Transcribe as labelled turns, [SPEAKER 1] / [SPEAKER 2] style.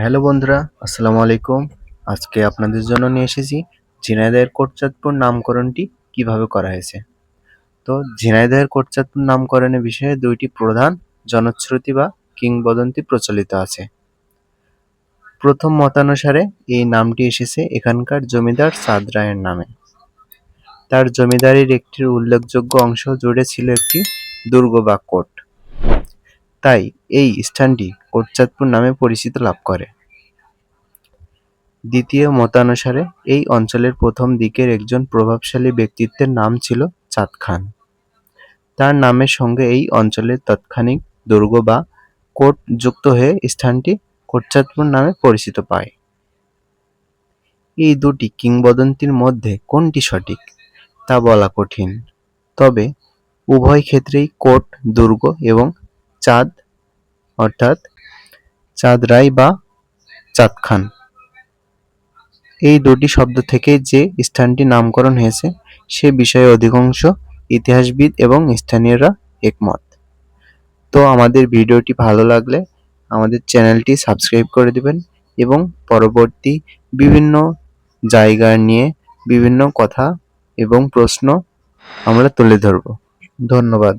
[SPEAKER 1] Hello বন্ধুরা, আসসালামু আলাইকুম। আজকে আপনাদের জন্য নিয়ে এসেছি ঝিনাইদহের কোটচাঁদপুর নামকরণটি কীভাবে করা হয়েছে। তো ঝিনাইদহের কোটচাঁদপুর নামকরণের বিষয়ে দুইটি প্রধান জনশ্রুতি বা কিংবদন্তি প্রচলিত আছে। প্রথম মতানুসারে এই নামটি এসেছে এখানকার জমিদার চাঁদ রায়ের নামে। তার জমিদারির একটি উল্লেখযোগ্য অংশ জুড়ে ছিল একটি দুর্গ বা কোট। তাই এই স্থানটি কোটচাঁদপুর নামে পরিচিত লাভ করে। দ্বিতীয় মতানুসারে এই অঞ্চলের প্রথম দিকের একজন প্রভাবশালী ব্যক্তিত্বের নাম ছিল চাঁদ খান। তার নামের সঙ্গে এই অঞ্চলের তাৎক্ষণিক দুর্গ বা কোট যুক্ত হয়ে স্থানটি কোটচাঁদপুর নামে পরিচিত পায়। এই দুটি কিংবদন্তির মধ্যে কোনটি সঠিক তা বলা কঠিন। তবে উভয় ক্ষেত্রেই কোট, দুর্গ এবং চাঁদ, অর্থাৎ চাঁদ রায় বা চাঁদ খান। এই দুটি শব্দ থেকে যে স্থানটি নামকরণ হয়েছে, সে বিষয়ে অধিকাংশ ইতিহাসবিদ এবং স্থানীয়রা একমত। তো আমাদের ভিডিওটি ভালো লাগলে আমাদের চ্যানেলটি সাবস্ক্রাইব করে দিবেন এবং পরবর্তী বিভিন্ন জায়গা নিয়ে বিভিন্ন কথা এবং প্রশ্ন আমরা তুলে ধরব। ধন্যবাদ।